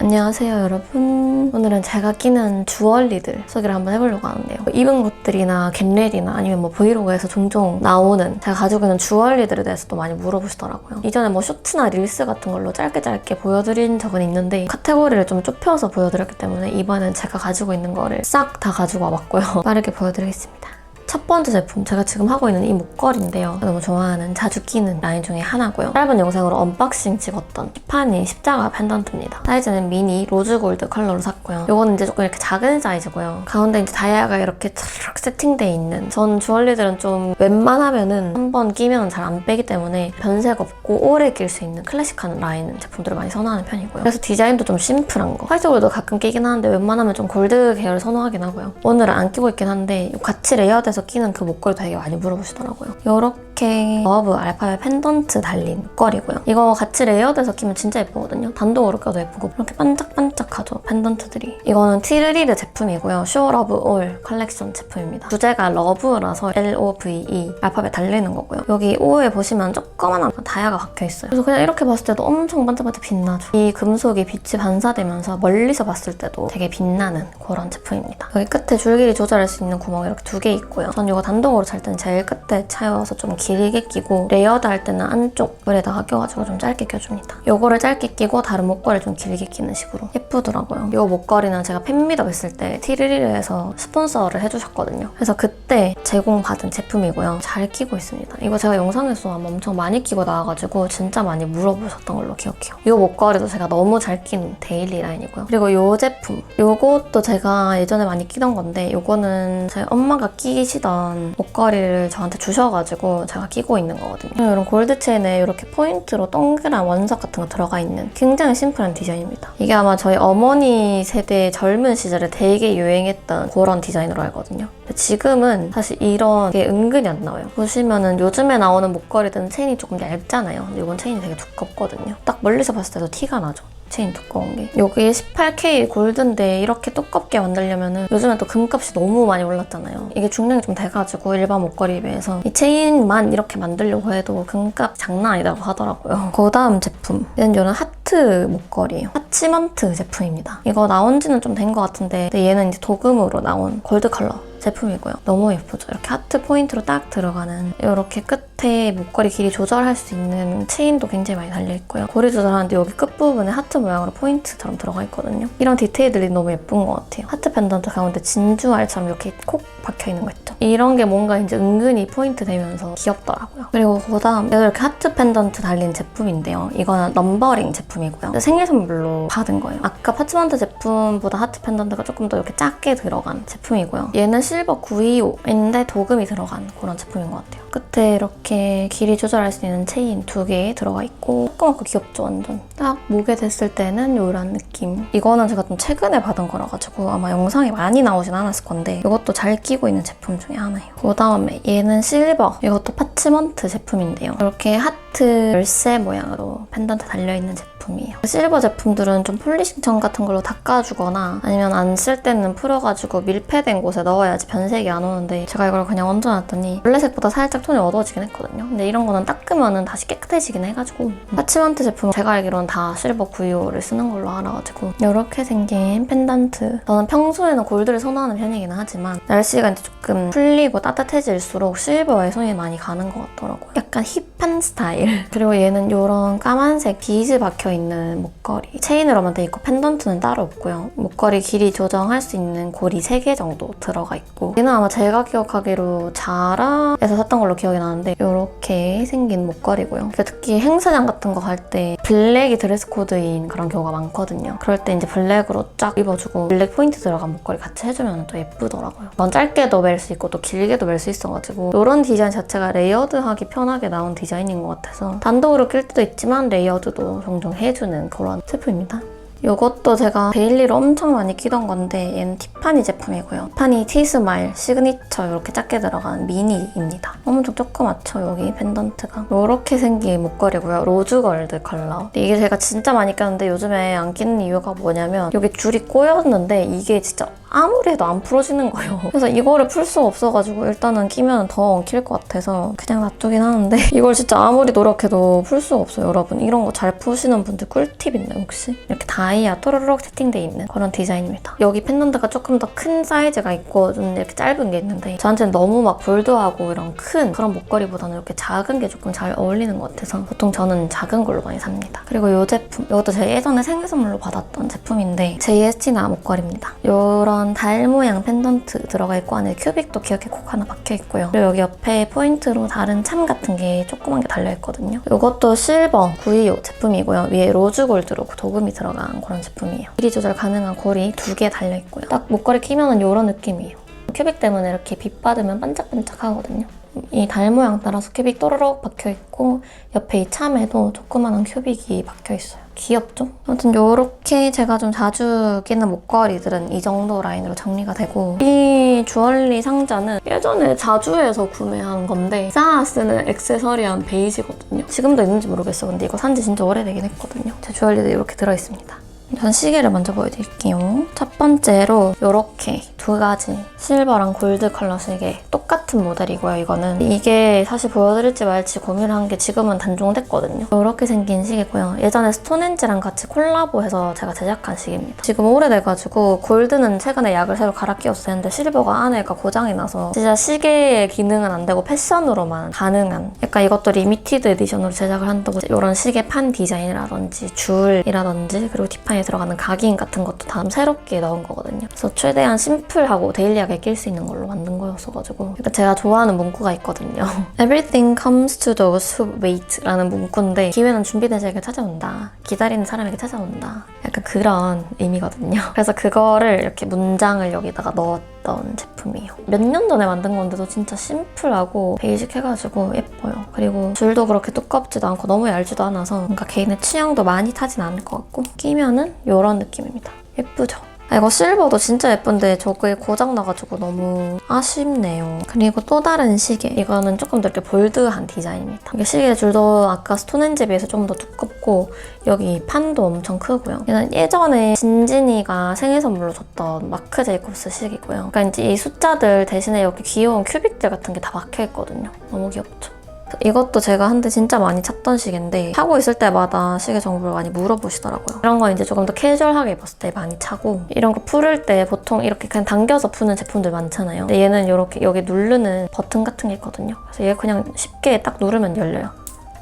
안녕하세요 여러분. 오늘은 제가 끼는 주얼리들 소개를 한번 해보려고 하는데요. 입은 것들이나 겟레디나 아니면 뭐 브이로그에서 종종 나오는 제가 가지고 있는 주얼리들에 대해서도 많이 물어보시더라고요. 이전에 뭐 쇼트나 릴스 같은 걸로 짧게 짧게 보여드린 적은 있는데 카테고리를 좀 좁혀서 보여드렸기 때문에 이번엔 제가 가지고 있는 거를 싹 다 가지고 와봤고요. 빠르게 보여드리겠습니다 첫 번째 제품 제가 지금 하고 있는 이 목걸이인데요. 너무 좋아하는 자주 끼는 라인 중에 하나고요. 짧은 영상으로 언박싱 찍었던 티파니 십자가 펜던트입니다. 사이즈는 미니 로즈 골드 컬러로 샀고요. 요거는 이제 조금 이렇게 작은 사이즈고요. 가운데 이제 다이아가 이렇게 촤르륵 세팅돼 있는 전 주얼리들은 좀 웬만하면은 한 번 끼면 잘 안 빼기 때문에 변색 없고 오래 낄 수 있는 클래식한 라인 제품들을 많이 선호하는 편이고요. 그래서 디자인도 좀 심플한 거. 화이트 골드 가끔 끼긴 하는데 웬만하면 좀 골드 계열 선호하긴 하고요. 오늘은 안 끼고 있긴 한데 같이 레이어드해서 끼는 그 목걸이 되게 많이 물어보시더라고요. 이렇 게 러브 알파벳 펜던트 달린 목걸이고요. 이거 같이 레이어드해서 끼면 진짜 예쁘거든요. 단독으로 껴도 예쁘고 이렇게 반짝반짝하죠, 펜던트들이. 이거는 티르리르 제품이고요. 쇼 러브 올 컬렉션 제품입니다. 주제가 러브라서 L-O-V-E 알파벳 달리는 거고요. 여기 O에 보시면 조그만한 다이아가 박혀있어요. 그래서 그냥 이렇게 봤을 때도 엄청 반짝반짝 빛나죠. 이 금속이 빛이 반사되면서 멀리서 봤을 때도 되게 빛나는 그런 제품입니다. 여기 끝에 줄기를 조절할 수 있는 구멍이 이렇게 두 개 있고요. 전 이거 단독으로 찰 때는 제일 끝에 차여서 좀 길게 끼고 레이어드 할 때는 안쪽에다가 껴가지고 좀 짧게 껴줍니다. 요거를 짧게 끼고 다른 목걸이를 좀 길게 끼는 식으로 예쁘더라고요. 이 목걸이는 제가 팬미업 했을 때 티르리르에서 스폰서를 해주셨거든요. 그래서 그때 제공받은 제품이고요. 잘 끼고 있습니다. 이거 제가 영상에서 아마 엄청 많이 끼고 나와가지고 진짜 많이 물어보셨던 걸로 기억해요. 이 목걸이도 제가 너무 잘 끼는 데일리 라인이고요. 그리고 이 제품, 요것도 제가 예전에 많이 끼던 건데 요거는 제 엄마가 끼시던 목걸이를 저한테 주셔가지고 제가 끼고 있는 거거든요. 이런 골드 체인에 이렇게 포인트로 동그란 원석 같은 거 들어가 있는 굉장히 심플한 디자인입니다. 이게 아마 저희 어머니 세대 젊은 시절에 되게 유행했던 그런 디자인으로 알거든요. 지금은 사실 이런 게 은근히 안 나와요. 보시면은 요즘에 나오는 목걸이들은 체인이 조금 얇잖아요. 근데 이건 체인이 되게 두껍거든요. 딱 멀리서 봤을 때도 티가 나죠. 체인 두꺼운 게. 여기 18K 골드인데 이렇게 두껍게 만들려면은 요즘에 또 금값이 너무 많이 올랐잖아요. 이게 중량이 좀 돼가지고 일반 목걸이에 비해서 이 체인만 이렇게 만들려고 해도 금값 장난 아니다고 하더라고요. 그 다음 제품. 얘는 이런 하트 목걸이에요. 하치먼트 제품입니다. 이거 나온 지는 좀 된 것 같은데 근데 얘는 이제 도금으로 나온 골드 컬러 제품이고요. 너무 예쁘죠? 이렇게 하트 포인트로 딱 들어가는 이렇게 끝에 목걸이 길이 조절할 수 있는 체인도 굉장히 많이 달려있고요. 고리 조절하는데 여기 끝부분에 하트 모양으로 포인트처럼 들어가 있거든요. 이런 디테일들이 너무 예쁜 것 같아요. 하트 펜던트 가운데 진주알처럼 이렇게 콕 박혀있는 거 있죠? 이런 게 뭔가 이제 은근히 포인트 되면서 귀엽더라고요. 그리고 그 다음 이렇게 하트 펜던트 달린 제품인데요. 이거는 넘버링 제품이고요. 생일 선물로 받은 거예요. 아까 파츠먼트 제품보다 하트 펜던트가 조금 더 이렇게 작게 들어간 제품이고요. 얘는 실버 925인데 도금이 들어간 그런 제품인 것 같아요. 끝에 이렇게 길이 조절할 수 있는 체인 두 개 들어가 있고 조그맣고 귀엽죠 완전. 딱 목에 댔을 때는 이런 느낌. 이거는 제가 좀 최근에 받은 거라 가지고 아마 영상에 많이 나오진 않았을 건데 이것도 잘 끼고 있는 제품 중에 하나예요. 그 다음에 얘는 실버. 이것도 파츠먼트 제품인데요. 이렇게 하트 열쇠 모양으로 펜던트 달려있는 제품이에요. 실버 제품들은 좀 폴리싱천 같은 걸로 닦아주거나 아니면 안 쓸 때는 풀어가지고 밀폐된 곳에 넣어야지 변색이 안 오는데 제가 이걸 그냥 얹어놨더니 원래 색보다 살짝 톤이 어두워지긴 했거든요. 근데 이런 거는 닦으면은 다시 깨끗해지긴 해가지고 파치먼트 제품 제가 알기로는 다 실버 925를 쓰는 걸로 알아가지고 이렇게 생긴 펜던트 저는 평소에는 골드를 선호하는 편이긴 하지만 날씨가 이제 조금 풀리고 따뜻해질수록 실버에 손이 많이 가는 것 같더라고요. 약간 힙한 스타일. 그리고 얘는 이런 까만색 비즈 박혀있는 목걸이. 체인으로만 돼 있고 펜던트는 따로 없고요. 목걸이 길이 조정할 수 있는 고리 3개 정도 들어가 있고 얘는 아마 제가 기억하기로 자라에서 샀던 걸로 기억이 나는데 이렇게 생긴 목걸이고요. 특히 행사장 같은 거 갈 때 블랙이 드레스 코드인 그런 경우가 많거든요. 그럴 때 이제 블랙으로 쫙 입어주고 블랙 포인트 들어간 목걸이 같이 해주면 또 예쁘더라고요. 넌 짧게도 멜 수 있고 또 길게도 멜 수 있어가지고 이런 디자인 자체가 레이어드하기 편하게 나온 디자인인 것 같아서 단독으로 낄 때도 있지만 레이어드도 종종 해주는 그런 제품입니다. 이것도 제가 데일리로 엄청 많이 끼던 건데 얘는 티파니 제품이고요. 티파니 티스마일 시그니처 이렇게 작게 들어간 미니입니다. 엄청 조그맣죠 여기 펜던트가. 이렇게 생긴 목걸이고요. 로즈골드 컬러. 이게 제가 진짜 많이 꼈는데 요즘에 안 끼는 이유가 뭐냐면 여기 줄이 꼬였는데 이게 진짜 아무리 해도 안 풀어지는 거예요. 그래서 이거를 풀 수가 없어가지고 일단은 끼면 더 엉킬 것 같아서 그냥 놔두긴 하는데 이걸 진짜 아무리 노력해도 풀 수가 없어요, 여러분. 이런 거 잘 푸시는 분들 꿀팁 있나요, 혹시? 이렇게 다이아 또르륵 세팅돼 있는 그런 디자인입니다. 여기 펜던트가 조금 더 큰 사이즈가 있고 좀 이렇게 짧은 게 있는데 저한테는 너무 막 볼드하고 이런 큰 그런 목걸이보다는 이렇게 작은 게 조금 잘 어울리는 것 같아서 보통 저는 작은 걸로 많이 삽니다. 그리고 이 제품, 이것도 제가 예전에 생일 선물로 받았던 제품인데 JST나 목걸이입니다. 이런 달 모양 펜던트 들어가 있고 안에 큐빅도 귀엽게 콕 하나 박혀 있고요. 그리고 여기 옆에 포인트로 다른 참 같은 게 조그만 게 달려 있거든요. 이것도 실버 925 제품이고요. 위에 로즈 골드로 도금이 들어간 그런 제품이에요. 길이 조절 가능한 골이 두개 달려 있고요. 딱 목걸이 끼면은 이런 느낌이에요. 큐빅 때문에 이렇게 빛 받으면 반짝반짝 하거든요. 이 달 모양 따라서 큐빅 또르륵 박혀 있고 옆에 이 참에도 조그마한 큐빅이 박혀 있어요. 귀엽죠? 아무튼 이렇게 제가 좀 자주 끼는 목걸이들은 이 정도 라인으로 정리가 되고 이 주얼리 상자는 예전에 자주에서 구매한 건데 싸 쓰는 액세서리한 베이지거든요. 지금도 있는지 모르겠어. 근데 이거 산지 진짜 오래되긴 했거든요. 제 주얼리도 이렇게 들어있습니다. 우선 시계를 먼저 보여드릴게요. 첫 번째로 이렇게 두 가지 실버랑 골드 컬러 시계 똑같은 모델이고요. 이거는 이게 사실 보여드릴지 말지 고민을 한 게 지금은 단종됐거든요. 이렇게 생긴 시계고요. 예전에 스톤헨지랑 같이 콜라보해서 제가 제작한 시계입니다. 지금 오래돼가지고 골드는 최근에 약을 새로 갈아 끼웠어야 했는데 실버가 안에가 고장이 나서 진짜 시계의 기능은 안 되고 패션으로만 가능한 약간 이것도 리미티드 에디션으로 제작을 한다고 이런 시계 판 디자인이라든지 줄이라든지 그리고 뒷판에 들어가는 각인 같은 것도 다 새롭게 넣은 거거든요. 그래서 최대한 심플하고 데일리하게 낄 수 있는 걸로 만든 거였어가지고 약간 제가 좋아하는 문구가 있거든요. Everything comes to those who wait라는 문구인데 기회는 준비된 자에게 찾아온다. 기다리는 사람에게 찾아온다. 약간 그런 의미거든요. 그래서 그거를 이렇게 문장을 여기다가 넣었 던 제품이에요. 몇 년 전에 만든 건데도 진짜 심플하고 베이직해가지고 예뻐요. 그리고 줄도 그렇게 두껍지도 않고 너무 얇지도 않아서 뭔가 개인의 취향도 많이 타진 않을 것 같고 끼면은 이런 느낌입니다. 예쁘죠? 아, 이거 실버도 진짜 예쁜데 저게 고장 나가지고 너무 아쉽네요. 그리고 또 다른 시계. 이거는 조금 더 이렇게 볼드한 디자인입니다. 이게 시계 줄도 아까 스톤헨지에 비해서 좀 더 두껍고 여기 판도 엄청 크고요. 얘는 예전에 진진이가 생일 선물로 줬던 마크 제이콥스 시계고요. 그러니까 이제 이 숫자들 대신에 이렇게 귀여운 큐빅들 같은 게 다 박혀 있거든요. 너무 귀엽죠? 이것도 제가 한때 진짜 많이 찾던 시계인데 차고 있을 때마다 시계 정보를 많이 물어보시더라고요. 이런 건 이제 조금 더 캐주얼하게 입었을 때 많이 차고 이런 거 풀을 때 보통 이렇게 그냥 당겨서 푸는 제품들 많잖아요. 근데 얘는 이렇게 여기 누르는 버튼 같은 게 있거든요. 그래서 얘 그냥 쉽게 딱 누르면 열려요.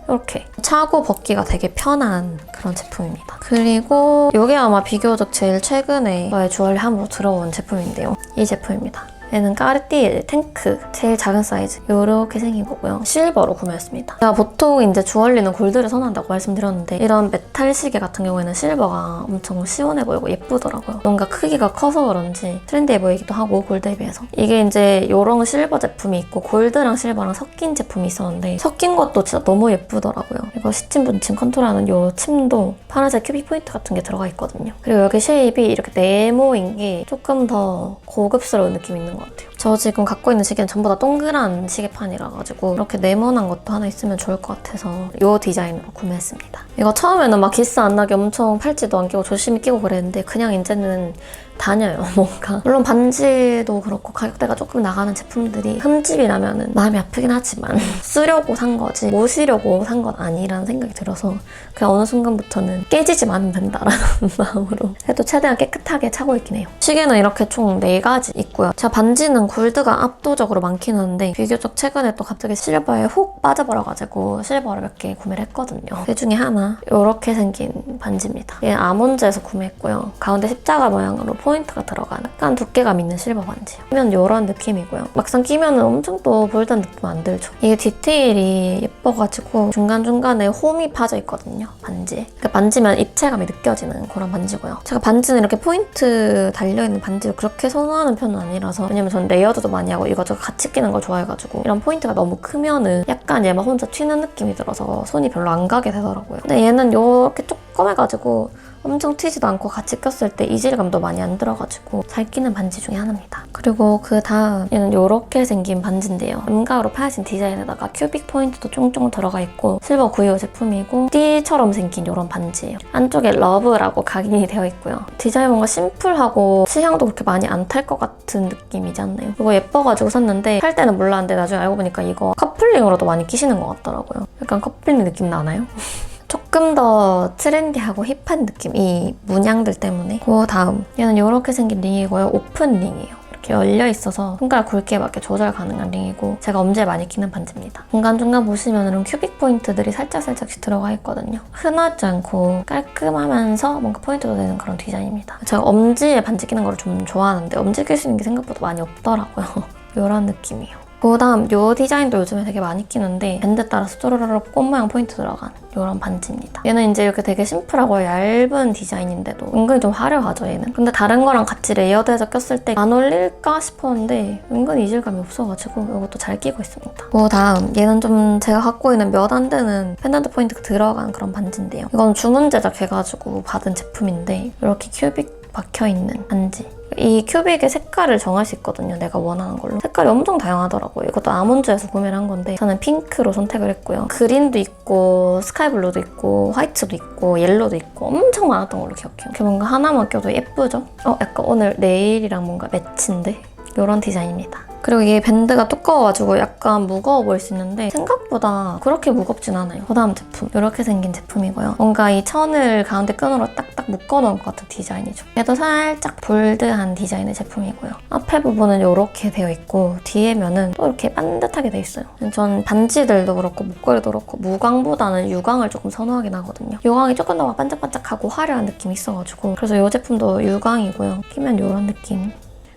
이렇게 차고 벗기가 되게 편한 그런 제품입니다. 그리고 이게 아마 비교적 제일 최근에 저의 주얼리 함으로 들어온 제품인데요. 이 제품입니다. 얘는 까르띠에 탱크 제일 작은 사이즈. 이렇게 생긴 거고요. 실버로 구매했습니다. 제가 보통 이제 주얼리는 골드를 선호한다고 말씀드렸는데 이런 메탈 시계 같은 경우에는 실버가 엄청 시원해 보이고 예쁘더라고요. 뭔가 크기가 커서 그런지 트렌디해 보이기도 하고 골드에 비해서. 이게 이제 이런 실버 제품이 있고 골드랑 실버랑 섞인 제품이 있었는데 섞인 것도 진짜 너무 예쁘더라고요. 이거 시침 분침 컨트롤하는 이 침도 파란색 큐빅 포인트 같은 게 들어가 있거든요. 그리고 여기 쉐입이 이렇게 네모인 게 조금 더 고급스러운 느낌이 있는 것 같아요. 저 지금 갖고 있는 시계는 전부 다 동그란 시계판이라 가지고 이렇게 네모난 것도 하나 있으면 좋을 것 같아서 이 디자인으로 구매했습니다. 이거 처음에는 막 기스 안 나게 엄청 팔찌도 안 끼고 조심히 끼고 그랬는데 그냥 이제는 다녀요 뭔가. 물론 반지도 그렇고 가격대가 조금 나가는 제품들이 흠집이 나면은 마음이 아프긴 하지만 쓰려고 산 거지 모시려고 산 건 아니라는 생각이 들어서 그냥 어느 순간부터는 깨지지만 않으면 된다라는 마음으로 그래도 최대한 깨끗하게 차고 있긴 해요. 시계는 이렇게 총 4가지 있고요. 제가 반지는 골드가 압도적으로 많긴 한데 비교적 최근에 또 갑자기 실버에 훅 빠져버려가지고 실버를 몇 개 구매를 했거든요 그 중에 하나 이렇게 생긴 반지입니다 얘 아몬즈에서 구매했고요 가운데 십자가 모양으로 포인트가 들어간 약간 두께감 있는 실버 반지. 끼면 이런 느낌이고요. 막상 끼면 엄청 또 볼드한 느낌 안 들죠. 이게 디테일이 예뻐가지고 중간중간에 홈이 파져 있거든요. 반지에. 그러니까 만지면 입체감이 느껴지는 그런 반지고요. 제가 반지는 이렇게 포인트 달려있는 반지를 그렇게 선호하는 편은 아니라서 왜냐면 저는 레이어드도 많이 하고 이것저것 같이 끼는 걸 좋아해가지고 이런 포인트가 너무 크면은 약간 얘만 혼자 튀는 느낌이 들어서 손이 별로 안 가게 되더라고요. 근데 얘는 이렇게 조그매가지고 엄청 튀지도 않고 같이 꼈을 때 이질감도 많이 안 들어가지고 잘 끼는 반지 중에 하나입니다. 그리고 그 다음 얘는 이렇게 생긴 반지인데요. 음각으로 파여진 디자인에다가 큐빅 포인트도 쫑쫑 들어가 있고 실버 구이오 제품이고 띠처럼 생긴 이런 반지예요. 안쪽에 러브라고 각인이 되어 있고요. 디자인 뭔가 심플하고 취향도 그렇게 많이 안 탈 것 같은 느낌이지 않나요? 이거 예뻐가지고 샀는데 살 때는 몰랐는데 나중에 알고 보니까 이거 커플링으로도 많이 끼시는 것 같더라고요. 약간 커플링 느낌 나나요? 조금 더 트렌디하고 힙한 느낌 이 문양들 때문에. 그 다음 얘는 이렇게 생긴 링이고요. 오픈 링이에요. 이렇게 열려 있어서 손가락 굵게 맞게 조절 가능한 링이고 제가 엄지에 많이 끼는 반지입니다. 중간중간 보시면은 큐빅 포인트들이 살짝살짝씩 들어가 있거든요. 흔하지 않고 깔끔하면서 뭔가 포인트가 되는 그런 디자인입니다. 제가 엄지에 반지 끼는 걸 좀 좋아하는데 엄지 낄 수 있는 게 생각보다 많이 없더라고요. 이런 느낌이에요 그 다음 요 디자인도 요즘에 되게 많이 끼는데 밴드 따라서 쪼르르륵 꽃 모양 포인트 들어간 이런 반지입니다. 얘는 이제 이렇게 되게 심플하고 얇은 디자인인데도 은근히 좀 화려하죠 얘는. 근데 다른 거랑 같이 레이어드해서 꼈을 때 안 어울릴까 싶었는데 은근히 이질감이 없어가지고 이것도 잘 끼고 있습니다. 그 다음 얘는 좀 제가 갖고 있는 몇 안 되는 펜던트 포인트가 들어간 그런 반지인데요. 이건 주문 제작해가지고 받은 제품인데 이렇게 큐빅 박혀있는 반지 이 큐빅의 색깔을 정할 수 있거든요. 내가 원하는 걸로. 색깔이 엄청 다양하더라고요. 이것도 아몬드에서 구매를 한 건데 저는 핑크로 선택을 했고요. 그린도 있고 스카이블루도 있고 화이트도 있고 옐로도 있고 엄청 많았던 걸로 기억해요. 이렇게 뭔가 하나만 껴도 예쁘죠? 어 약간 오늘 네일이랑 뭔가 매치인데? 이런 디자인입니다. 그리고 이게 밴드가 두꺼워가지고 약간 무거워 보일 수 있는데 생각보다 그렇게 무겁진 않아요. 그 다음 제품 이렇게 생긴 제품이고요. 뭔가 이 천을 가운데 끈으로 딱딱 묶어놓은 것 같은 디자인이죠. 얘도 살짝 볼드한 디자인의 제품이고요. 앞에 부분은 이렇게 되어 있고 뒤에 면은 또 이렇게 반듯하게 돼 있어요. 전 반지들도 그렇고 목걸이도 그렇고 무광보다는 유광을 조금 선호하긴 하거든요. 유광이 조금 더 반짝반짝하고 화려한 느낌이 있어가지고 그래서 이 제품도 유광이고요. 끼면 이런 느낌.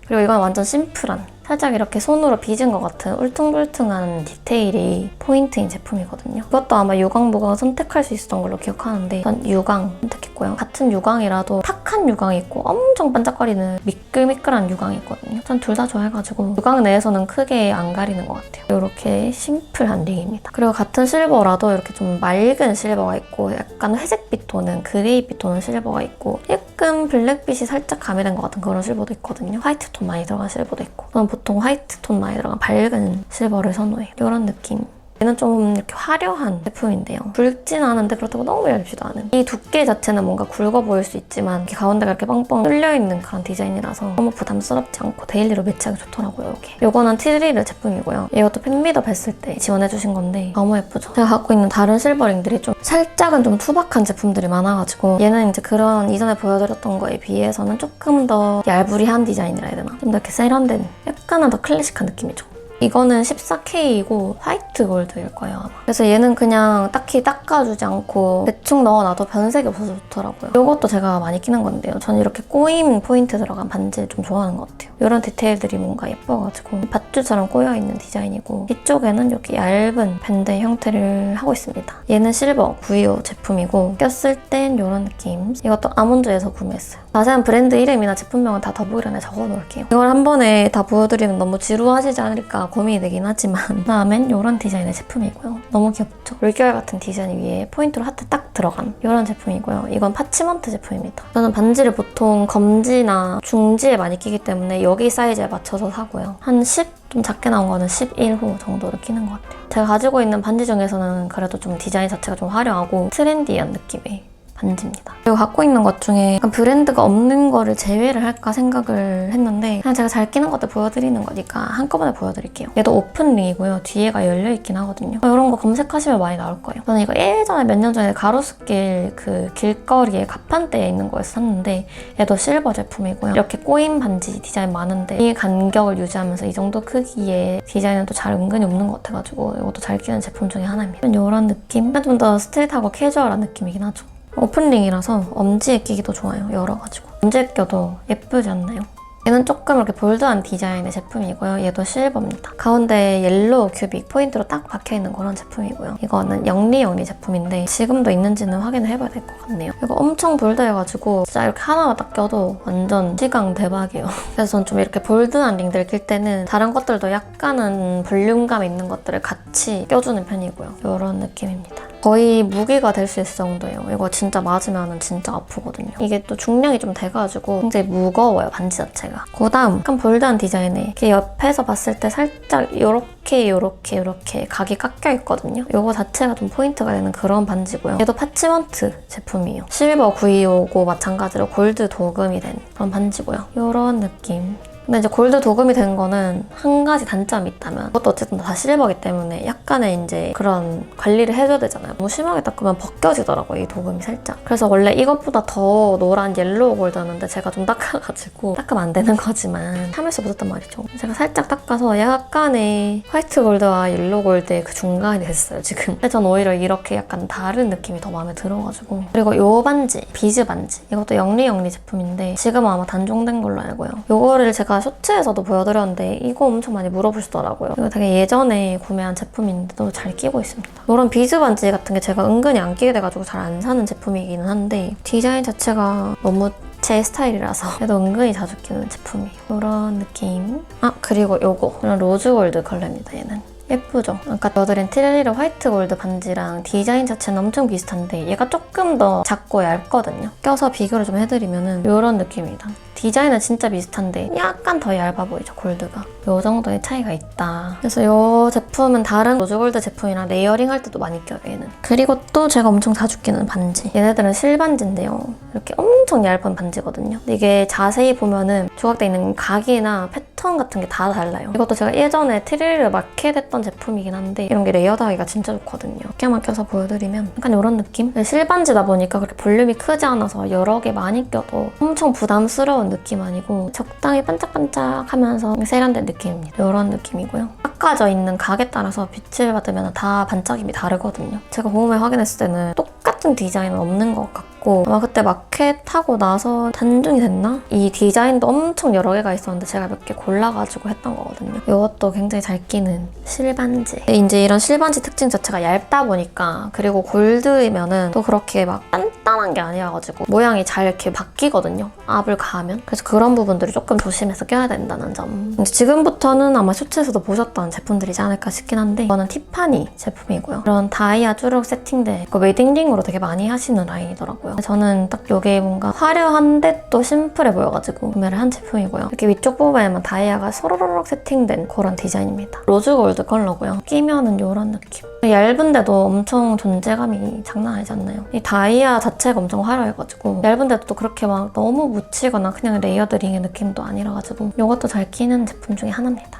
그리고 이건 완전 심플한 살짝 이렇게 손으로 빚은 것 같은 울퉁불퉁한 디테일이 포인트인 제품이거든요. 이것도 아마 유광무광 선택할 수 있었던 걸로 기억하는데 전 유광 선택했고요. 같은 유광이라도 탁한 유광이 있고 엄청 반짝거리는 미끌미끌한 유광이 있거든요. 전 둘 다 좋아해가지고 유광 내에서는 크게 안 가리는 것 같아요. 이렇게 심플한 링입니다. 그리고 같은 실버라도 이렇게 좀 맑은 실버가 있고 약간 회색빛 톤은 그레이빛 톤은 실버가 있고 약간 블랙빛이 살짝 가미된 것 같은 그런 실버도 있거든요. 화이트 톤 많이 들어간 실버도 있고 저는 보통 화이트 톤 많이 들어간 밝은 실버를 선호해요. 이런 느낌. 얘는 좀 이렇게 화려한 제품인데요. 굵진 않은데 그렇다고 너무 얇지도 않은. 이 두께 자체는 뭔가 굵어 보일 수 있지만 이렇게 가운데가 이렇게 뻥뻥 뚫려있는 그런 디자인이라서 너무 부담스럽지 않고 데일리로 매치하기 좋더라고요, 이게. 요거는 티드리르 제품이고요. 이것도 팬미더 뵀을 때 지원해주신 건데 너무 예쁘죠? 제가 갖고 있는 다른 실버링들이 좀 살짝은 좀 투박한 제품들이 많아가지고 얘는 이제 그런 이전에 보여드렸던 거에 비해서는 조금 더 얄부리한 디자인이라 해야 되나? 좀 더 이렇게 세련된 약간은 더 클래식한 느낌이죠. 이거는 14K이고 화이트 골드일 거예요 아마. 그래서 얘는 그냥 딱히 닦아주지 않고 대충 넣어놔도 변색이 없어서 좋더라고요. 이것도 제가 많이 끼는 건데요. 저는 이렇게 꼬임 포인트 들어간 반지를 좀 좋아하는 것 같아요. 이런 디테일들이 뭔가 예뻐가지고 밧줄처럼 꼬여있는 디자인이고 이쪽에는 이렇게 얇은 밴드 형태를 하고 있습니다. 얘는 실버 925 제품이고 꼈을 땐 이런 느낌. 이것도 아몬드에서 구매했어요. 자세한 브랜드 이름이나 제품명은 다 더보기란에 적어놓을게요. 이걸 한 번에 다 보여드리면 너무 지루하시지 않을까 고민이 되긴 하지만 그다음엔 이런 디자인의 제품이고요. 너무 귀엽죠? 물결 같은 디자인 위에 포인트로 하트 딱 들어간 이런 제품이고요. 이건 파치먼트 제품입니다. 저는 반지를 보통 검지나 중지에 많이 끼기 때문에 여기 사이즈에 맞춰서 사고요. 한 10? 좀 작게 나온 거는 11호 정도를 끼는 것 같아요. 제가 가지고 있는 반지 중에서는 그래도 좀 디자인 자체가 좀 화려하고 트렌디한 느낌의 반지입니다. 그리고 갖고 있는 것 중에 약간 브랜드가 없는 거를 제외를 할까 생각을 했는데 그냥 제가 잘 끼는 것들 보여드리는 거니까 한꺼번에 보여드릴게요. 얘도 오픈 링이고요. 뒤에가 열려있긴 하거든요. 이런 거 검색하시면 많이 나올 거예요. 저는 이거 예전에 몇 년 전에 가로수길 그 길거리에 가판대에 있는 거에서 샀는데 얘도 실버 제품이고요. 이렇게 꼬인 반지 디자인 많은데 이 간격을 유지하면서 이 정도 크기의 디자인은 또 잘 은근히 없는 것 같아가지고 이것도 잘 끼는 제품 중에 하나입니다. 이런 느낌? 좀 더 스트릿하고 캐주얼한 느낌이긴 하죠. 오픈링이라서 엄지에 끼기도 좋아요. 열어가지고. 엄지에 껴도 예쁘지 않나요? 얘는 조금 이렇게 볼드한 디자인의 제품이고요. 얘도 실버입니다. 가운데 옐로우 큐빅 포인트로 딱 박혀있는 그런 제품이고요. 이거는 영리영리 제품인데 지금도 있는지는 확인을 해봐야 될 것 같네요. 이거 엄청 볼드해가지고 진짜 이렇게 하나만 딱 껴도 완전 시강 대박이에요. 그래서 전좀 이렇게 볼드한 링들 낄 때는 다른 것들도 약간은 볼륨감 있는 것들을 같이 껴주는 편이고요. 이런 느낌입니다. 거의 무기가 될 수 있을 정도예요. 이거 진짜 맞으면 진짜 아프거든요. 이게 또 중량이 좀 돼가지고 굉장히 무거워요, 반지 자체가. 그 다음, 약간 볼드한 디자인에 이렇게 옆에서 봤을 때 살짝 이렇게 이렇게 이렇게 각이 깎여 있거든요. 이거 자체가 좀 포인트가 되는 그런 반지고요. 얘도 파치먼트 제품이에요. 실버 925고 마찬가지로 골드 도금이 된 그런 반지고요. 이런 느낌. 근데 이제 골드 도금이 된 거는 한 가지 단점이 있다면 그것도 어쨌든 다 실버기 때문에 약간의 이제 그런 관리를 해줘야 되잖아요. 너무 심하게 닦으면 벗겨지더라고요, 이 도금이 살짝. 그래서 원래 이것보다 더 노란 옐로우 골드였는데 제가 좀 닦아가지고 닦으면 안 되는 거지만 참을 수 없었단 말이죠. 제가 살짝 닦아서 약간의 화이트 골드와 옐로우 골드의 그 중간이 됐어요, 지금. 근데 전 오히려 이렇게 약간 다른 느낌이 더 마음에 들어가지고. 그리고 요 반지, 비즈 반지. 이것도 영리영리 제품인데 지금은 아마 단종된 걸로 알고요. 요거를 제가 쇼츠에서도 보여드렸는데 이거 엄청 많이 물어보시더라고요. 이거 되게 예전에 구매한 제품인데도 잘 끼고 있습니다. 이런 비즈 반지 같은 게 제가 은근히 안 끼게 돼가지고 잘 안 사는 제품이기는 한데 디자인 자체가 너무 제 스타일이라서 그래도 은근히 자주 끼는 제품이에요. 이런 느낌. 아 그리고 요거 이런 로즈 골드 컬러입니다. 얘는. 예쁘죠? 아까 여드린 트레리르 화이트 골드 반지랑 디자인 자체는 엄청 비슷한데 얘가 조금 더 작고 얇거든요. 껴서 비교를 좀 해드리면 은 이런 느낌이다. 디자인은 진짜 비슷한데 약간 더 얇아 보이죠, 골드가. 요 정도의 차이가 있다. 그래서 이 제품은 다른 로즈골드 제품이랑 레이어링 할 때도 많이 껴요, 얘는. 그리고 또 제가 엄청 자주 끼는 반지. 얘네들은 실반지인데요. 이렇게 엄청 얇은 반지거든요. 이게 자세히 보면은 조각돼 있는 각이나 패턴 같은 게 다 달라요. 이것도 제가 예전에 트릴을 마켓했던 제품이긴 한데 이런 게 레이어드하기가 진짜 좋거든요. 어깨만 껴서 보여드리면 약간 이런 느낌? 실반지다 보니까 그렇게 볼륨이 크지 않아서 여러 개 많이 껴도 엄청 부담스러운 느낌 아니고 적당히 반짝반짝 하면서 세련된 느낌입니다. 이런 느낌이고요. 깎아져 있는 각에 따라서 빛을 받으면 다 반짝임이 다르거든요. 제가 공홈에 확인했을 때는 똑같은 디자인은 없는 것 같고 아마 그때 마켓 하고 나서 단종이 됐나? 이 디자인도 엄청 여러 개가 있었는데 제가 몇 개 골라가지고 했던 거거든요. 이것도 굉장히 잘 끼는 실반지. 이제 이런 실반지 특징 자체가 얇다 보니까 그리고 골드이면은 또 그렇게 막 단단한 게 아니라가지고 모양이 잘 이렇게 바뀌거든요. 압을 가하면. 그래서 그런 부분들이 조금 조심해서 껴야 된다는 점. 지금부터는 아마 쇼츠에서도 보셨던 제품들이지 않을까 싶긴 한데 이거는 티파니 제품이고요. 이런 다이아 주룩 세팅된 그 웨딩링으로 되게 많이 하시는 라인이더라고요. 저는 딱 이게 뭔가 화려한데 또 심플해 보여가지고 구매를 한 제품이고요. 이렇게 위쪽 부분에만 다이아가 소로로록 세팅된 그런 디자인입니다. 로즈 골드 컬러고요. 끼면은 이런 느낌. 얇은데도 엄청 존재감이 장난 아니지 않나요? 이 다이아 자체가 엄청 화려해가지고 얇은데도 또 그렇게 막 너무 묻히거나 그냥 레이어드링의 느낌도 아니라가지고 이것도 잘 끼는 제품 중에 하나입니다.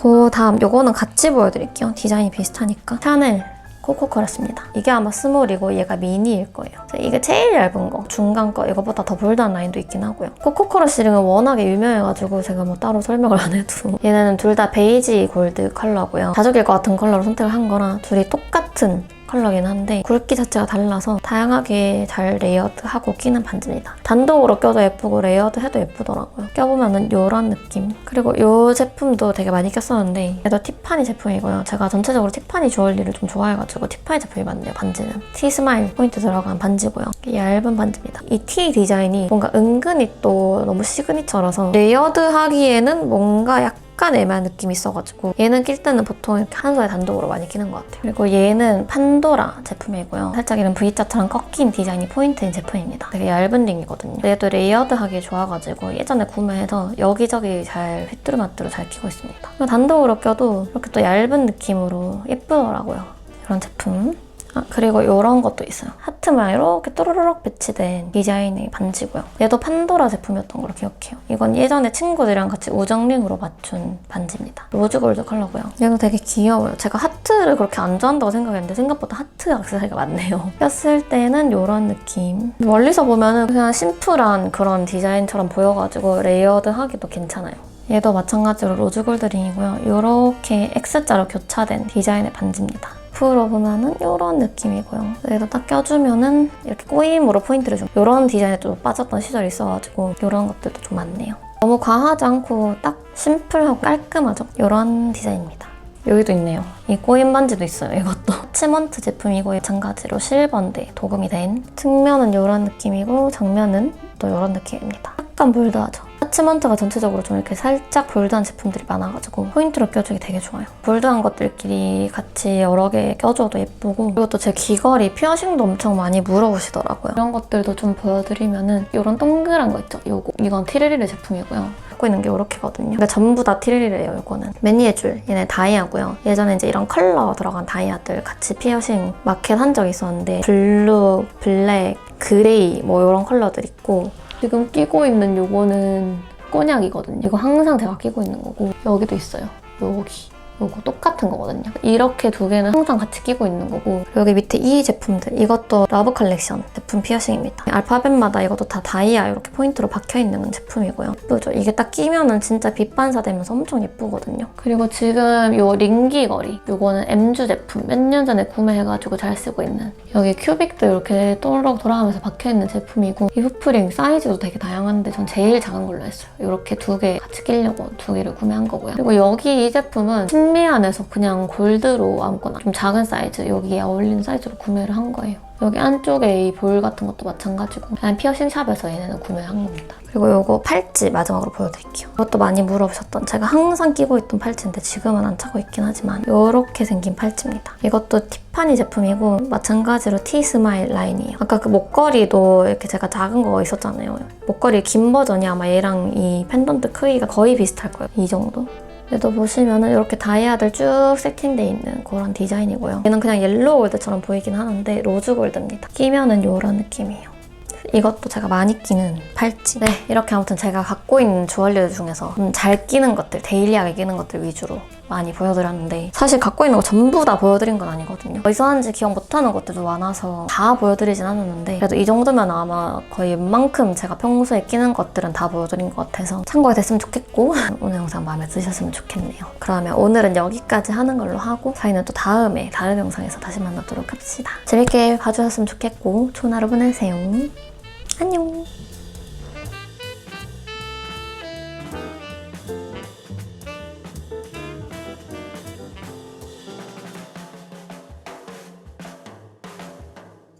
그 다음 요거는 같이 보여드릴게요. 디자인이 비슷하니까. 샤넬 코코컬러스입니다. 이게 아마 스몰이고 얘가 미니일 거예요. 이게 제일 얇은 거, 중간 거, 이거보다 더 볼드한 라인도 있긴 하고요. 코코컬러 시링은 워낙에 유명해가지고 제가 뭐 따로 설명을 안 해도 얘네는 둘 다 베이지 골드 컬러고요. 가죽일 것 같은 컬러로 선택을 한 거라 둘이 똑같은 컬러긴 한데 굵기 자체가 달라서 다양하게 잘 레이어드하고 끼는 반지입니다. 단독으로 껴도 예쁘고 레이어드 해도 예쁘더라고요. 껴보면은 이런 느낌. 그리고 이 제품도 되게 많이 꼈었는데 얘도 티파니 제품이고요. 제가 전체적으로 티파니 주얼리를 좀 좋아해가지고 티파니 제품이 많네요, 반지는. T 스마일 포인트 들어간 반지고요. 얇은 반지입니다. 이 T 디자인이 뭔가 은근히 또 너무 시그니처라서 레이어드 하기에는 뭔가 약간 약간 애매한 느낌이 있어가지고 얘는 낄 때는 보통 이렇게 한 손에 단독으로 많이 끼는 것 같아요. 그리고 얘는 판도라 제품이고요. 살짝 이런 V자처럼 꺾인 디자인이 포인트인 제품입니다. 되게 얇은 링이거든요. 얘도 레이어드하기 좋아가지고 예전에 구매해서 여기저기 잘 휘뚜루마뚜루 잘 끼고 있습니다. 단독으로 껴도 이렇게 또 얇은 느낌으로 예쁘더라고요. 이런 제품. 아, 그리고 이런 것도 있어요. 하트 모양 이렇게 또르르륵 배치된 디자인의 반지고요. 얘도 판도라 제품이었던 걸로 기억해요. 이건 예전에 친구들이랑 같이 우정링으로 맞춘 반지입니다. 로즈골드 컬러고요. 얘도 되게 귀여워요. 제가 하트를 그렇게 안 좋아한다고 생각했는데 생각보다 하트 액세서리가 많네요. 꼈을 때는 이런 느낌. 멀리서 보면은 그냥 심플한 그런 디자인처럼 보여가지고 레이어드하기도 괜찮아요. 얘도 마찬가지로 로즈골드 링이고요. 이렇게 X자로 교차된 디자인의 반지입니다. 앞으로 보면은 이런 느낌이고요. 얘도 딱 껴주면은 이렇게 꼬임으로 포인트를 좀 이런 디자인에 좀 빠졌던 시절이 있어가지고 이런 것들도 좀 많네요. 너무 과하지 않고 딱 심플하고 깔끔하죠? 이런 디자인입니다. 여기도 있네요. 이 꼬임 반지도 있어요, 이것도. 치먼트 제품이고 마찬가지로 실버인데 도금이 된 측면은 이런 느낌이고 정면은 또 이런 느낌입니다. 약간 볼드하죠? 타치먼트가 전체적으로 좀 이렇게 살짝 볼드한 제품들이 많아가지고 포인트로 껴주기 되게 좋아요. 볼드한 것들끼리 같이 여러 개 껴줘도 예쁘고 그리고 또 제 귀걸이 피어싱도 엄청 많이 물어보시더라고요. 이런 것들도 좀 보여드리면은 이런 동그란 거 있죠? 요거 이건 티르리르 제품이고요. 갖고 있는 게 이렇게거든요. 근데 전부 다 티르리르예요, 이거는. 매니의 줄, 얘네 다이아고요. 예전에 이제 이런 컬러 들어간 다이아들 같이 피어싱 마켓 한 적이 있었는데 블루, 블랙, 그레이 뭐 이런 컬러들 있고 지금 끼고 있는 요거는 꼬냑이거든요. 이거 항상 제가 끼고 있는 거고 여기도 있어요. 여기. 요거 똑같은 거거든요. 이렇게 두 개는 항상 같이 끼고 있는 거고 여기 밑에 이 제품들 이것도 러브 컬렉션 제품 피어싱입니다. 알파벳마다 이것도 다 다이아 이렇게 포인트로 박혀 있는 제품이고요. 예쁘죠? 이게 딱 끼면은 진짜 빛 반사 되면서 엄청 예쁘거든요. 그리고 지금 요 링기 거리 요거는 M주 제품 몇 년 전에 구매해가지고 잘 쓰고 있는 여기 큐빅도 이렇게 또르륵 돌아가면서 박혀 있는 제품이고 이 후프링 사이즈도 되게 다양한데 전 제일 작은 걸로 했어요. 이렇게 두 개 같이 끼려고 두 개를 구매한 거고요. 그리고 여기 이 제품은 신미안에서 그냥 골드로 아무거나 좀 작은 사이즈 여기에 어울리는 사이즈로 구매를 한 거예요. 여기 안쪽에 이 볼 같은 것도 마찬가지고 그냥 피어싱 샵에서 얘네는 구매를 한 겁니다. 그리고 요거 팔찌 마지막으로 보여드릴게요. 이것도 많이 물어보셨던 제가 항상 끼고 있던 팔찌인데 지금은 안 차고 있긴 하지만 이렇게 생긴 팔찌입니다. 이것도 티파니 제품이고 마찬가지로 티 스마일 라인이에요. 아까 그 목걸이도 이렇게 제가 작은 거 있었잖아요. 목걸이 긴 버전이 아마 얘랑 이 펜던트 크기가 거의 비슷할 거예요. 이 정도. 얘도 보시면은 이렇게 다이아들 쭉 세팅돼 있는 그런 디자인이고요. 얘는 그냥 옐로우 골드처럼 보이긴 하는데 로즈 골드입니다. 끼면은 이런 느낌이에요. 이것도 제가 많이 끼는 팔찌. 네, 이렇게 아무튼 제가 갖고 있는 주얼리들 중에서 좀잘 끼는 것들, 데일리하게 끼는 것들 위주로 많이 보여드렸는데 사실 갖고 있는 거 전부 다 보여드린 건 아니거든요. 어디서 하는지 기억 못하는 것들도 많아서 다 보여드리진 않았는데 그래도 이 정도면 아마 거의 웬만큼 제가 평소에 끼는 것들은 다 보여드린 것 같아서 참고가 됐으면 좋겠고 오늘 영상 마음에 드셨으면 좋겠네요. 그러면 오늘은 여기까지 하는 걸로 하고 저희는 또 다음에 다른 영상에서 다시 만나도록 합시다. 재밌게 봐주셨으면 좋겠고 좋은 하루 보내세요. 안녕.